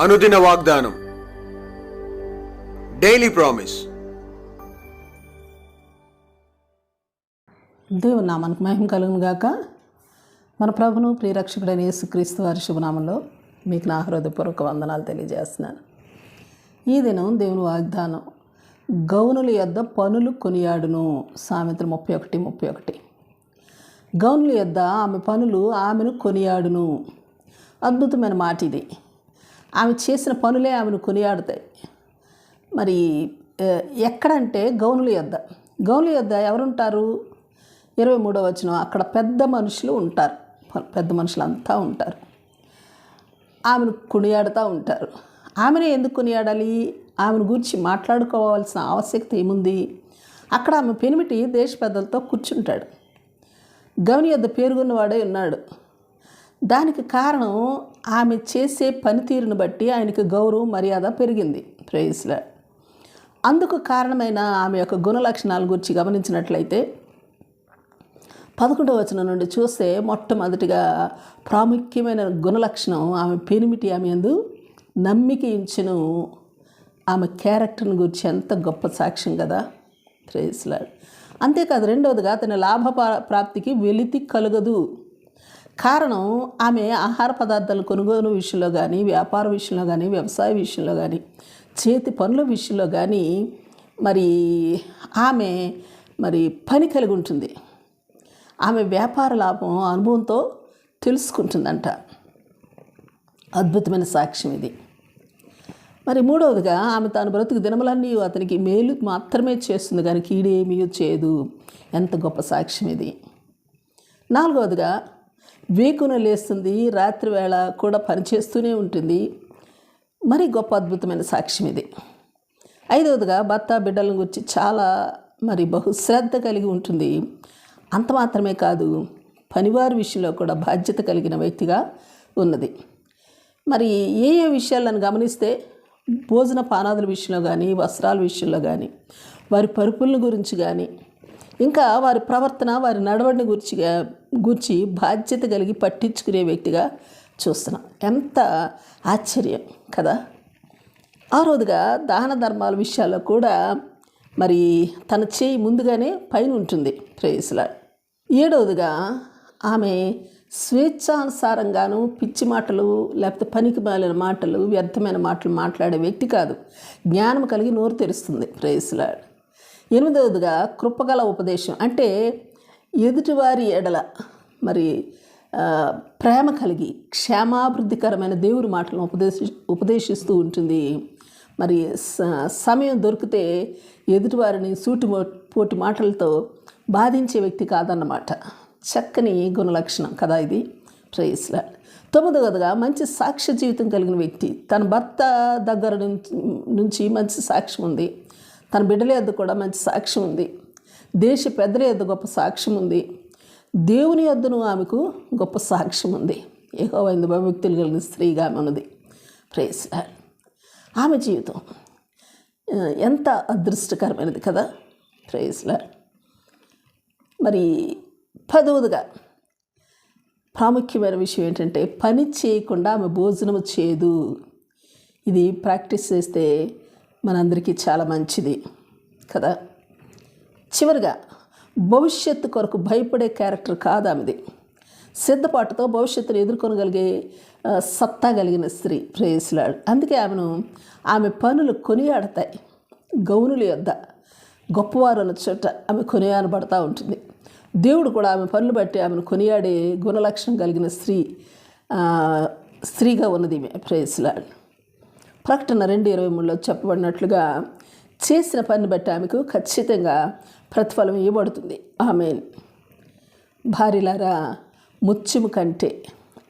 అనుదిన వాగ్దానం. Daily promise దేవుని నామానికి మహిమ కలుగును గాక. మన ప్రభును ప్రియరక్షకుడైన యేసుక్రీస్తు వారి శుభనామంలో మీకు నా హృదయపూర్వక వందనాలు తెలియజేస్తున్నాను. ఈ దినం దేవుని వాగ్దానం గౌనుల యొద్ద పనులు కొనియాడును సామెతలు ముప్పై ఒకటి ముప్పై ఒకటి. గౌనుల యొద్ద ఆమె పనులు ఆమెను కొనియాడును అద్భుతమైన మాట ఇది. ఆమె చేసిన పనులే ఆమెను కొనియాడుతాయి. మరి ఎక్కడంటే గౌనుల యొద్ద. గౌనుల యొద్ద ఎవరుంటారు? ఇరవై మూడో వచనం అక్కడ పెద్ద మనుషులు ఉంటారు. పెద్ద మనుషులు అంతా ఉంటారు. ఆమెను కొనియాడుతూ ఉంటారు. ఆమెనే ఎందుకు కొనియాడాలి? ఆమెను గురించి మాట్లాడుకోవాల్సిన ఆవశ్యకత ఏముంది? అక్కడ ఆమె పెనిమిటి దేశ పెద్దలతో కూర్చుంటాడు. గౌని యొద్ద పేరుకున్నవాడే ఉన్నాడు. దానికి కారణం ఆమె చేసే పనితీరును బట్టి ఆయనకు గౌరవం మర్యాద పెరిగింది. ప్రేయస్లా అందుకు కారణమైన ఆమె యొక్క గుణ లక్షణాల గురించి గమనించినట్లయితే పదకొండవ వచనం నుండి చూస్తే మొట్టమొదటిగా ప్రాముఖ్యమైన గుణలక్షణం ఆమె పెనిమిటి ఆమె ఎందు నమ్మిక ఇచ్చిన ఆమె క్యారెక్టర్ని గురించి ఎంత గొప్ప సాక్ష్యం కదా. ప్రేయస్లాడ్ అంతేకాదు రెండవదిగా తన లాభ ప్రాప్తికి వెలితి కలగదు. కారణం ఆమె ఆహార పదార్థాలు కొనుగోలు విషయంలో కానీ వ్యాపార విషయంలో కానీ వ్యవసాయ విషయంలో కానీ చేతి పనుల విషయంలో కానీ మరి ఆమె మరి పని కలిగి ఉంటుంది. ఆమె వ్యాపార లాభం అనుభవంతో తెలుసుకుంటుందంట. అద్భుతమైన సాక్ష్యం ఇది. మరి మూడవదిగా ఆమె తాను బ్రతుకు దినములన్నీ అతనికి మేలు మాత్రమే చేస్తుంది కానీ కీడేమీ చేయదు. ఎంత గొప్ప సాక్ష్యం ఇది. నాలుగవదిగా వేకున లేస్తుంది రాత్రి వేళ కూడా పనిచేస్తూనే ఉంటుంది. మరి గొప్ప అద్భుతమైన సాక్ష్యం ఇది. ఐదవదిగా భర్త బిడ్డలను గురించి చాలా మరి బహుశ్రద్ధ కలిగి ఉంటుంది. అంత మాత్రమే కాదు పనివారి విషయంలో కూడా బాధ్యత కలిగిన వ్యక్తిగా ఉన్నది. మరి ఏ ఏ విషయాలను గమనిస్తే భోజన పానాదుల విషయంలో కానీ వస్త్రాల విషయంలో కానీ వారి పరుపుల గురించి కానీ ఇంకా వారి ప్రవర్తన వారి నడవడిని గురించి గురించి బాధ్యత కలిగి పట్టించుకునే వ్యక్తిగా చూస్తున్నాం. ఎంత ఆశ్చర్యం కదా! ఆరోదుగా దాన ధర్మాల విషయాల్లో కూడా మరి తన చేయి ముందుగానే పైన ఉంటుంది. ప్రేయస్లా ఏడవదిగా ఆమె స్వేచ్ఛానుసారంగాను పిచ్చి మాటలు లేకపోతే పనికి మాలిన మాటలు వ్యర్థమైన మాటలు మాట్లాడే వ్యక్తి కాదు. జ్ఞానం కలిగి నోరు తెరుస్తుంది ప్రేయసులాడు ఎనిమిదవదిగా కృపగల ఉపదేశం. అంటే ఎదుటివారి ఎడల మరి ప్రేమ కలిగి క్షేమాభివృద్ధికరమైన దేవుడి మాటలను ఉపదేశి ఉపదేశిస్తూ ఉంటుంది. మరి స- సమయం దొరికితే ఎదుటివారిని సూటి పోటీ పోటి మాటలతో బాధించే వ్యక్తి కాదన్నమాట. చక్కని గుణలక్షణం కదా ఇది. ప్రేయస్లా తొమ్మిదవదిగా మంచి సాక్ష్య జీవితం కలిగిన వ్యక్తి. తన భర్త దగ్గర నుంచి నుంచి మంచి సాక్ష్యం ఉంది. తన బిడ్డల యొద్ద కూడా మంచి సాక్ష్యం ఉంది. దేశ పెద్దల యొద్ద గొప్ప సాక్ష్యం ఉంది. దేవుని యొద్దను ఆమెకు గొప్ప సాక్ష్యం ఉంది. ఏహో ఐదు భక్తులు కలిగిన స్త్రీగా ఆమె ఉన్నది. ప్రేస్ ఆమె జీవితం ఎంత అదృష్టకరమైనది కదా? ప్రేస్లా మరి పదవదిగా ప్రాముఖ్యమైన విషయం ఏంటంటే పని చేయకుండా ఆమె భోజనం చేయదు. ఇది ప్రాక్టీస్ చేస్తే మనందరికీ చాలా మంచిది కదా? చివరిగా భవిష్యత్తు కొరకు భయపడే క్యారెక్టర్ కాదు ఆమెది సిద్ధపాటుతో భవిష్యత్తును ఎదుర్కొనగలిగే సత్తా కలిగిన స్త్రీ ప్రేయసులాడు. అందుకే ఆమెను ఆమె పనులు కొనియాడతాయి. గౌనుల యొద్ద గొప్పవారు అన్న చోట ఆమె కొనియాడబడతా ఉంటుంది. దేవుడు కూడా ఆమె పనులు బట్టి ఆమెను కొనియాడే గుణలక్షణం కలిగిన స్త్రీ స్త్రీగా ఉన్నది ఈమె ప్రేయసులాడు. ప్రకటన రెండు ఇరవై మూడులో చెప్పబడినట్లుగా చేసిన పని బట్టి ఆమెకు ఖచ్చితంగా ప్రతిఫలం ఇవ్వబడుతుంది. ఆమె భార్యలారా ముత్యము కంటే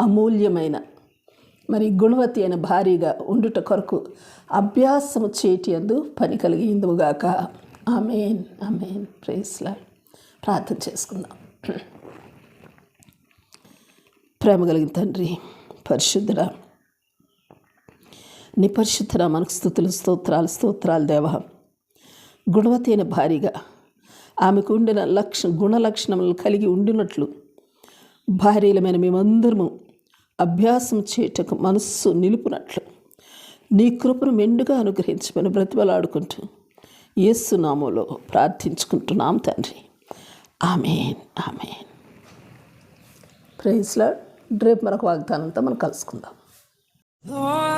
అమూల్యమైన మరి గుణవతి అయిన భారీగా ఉండుట కొరకు అభ్యాసము చేటి అందు పని కలిగిందుగాక ఆమెన్. ఆమెన్. ప్రేస్లా ప్రార్థన చేసుకుందాం. ప్రేమ కలిగిన తండ్రి పరిశుద్ధుడా నీ పరిశుద్ధ మనకు స్థుతులు స్తోత్రాలు స్తోత్రాలు దేవ. గుణవతి అయిన భారీగా ఆమెకు ఉండిన లక్ష గుణ లక్షణములను కలిగి ఉండినట్లు భార్యలమైన మేమందరము అభ్యాసం చేయటకు మనస్సు నిలుపునట్లు నీ కృపను మెండుగా అనుగ్రహించమని బ్రతిమలాడుకుంటూ యేసు నామంలో ప్రార్థించుకుంటున్నాం తండ్రి. Amen amen. ప్రైజ్లా రేపు మరొక వాగ్దానంతో మనం కలుసుకుందాం.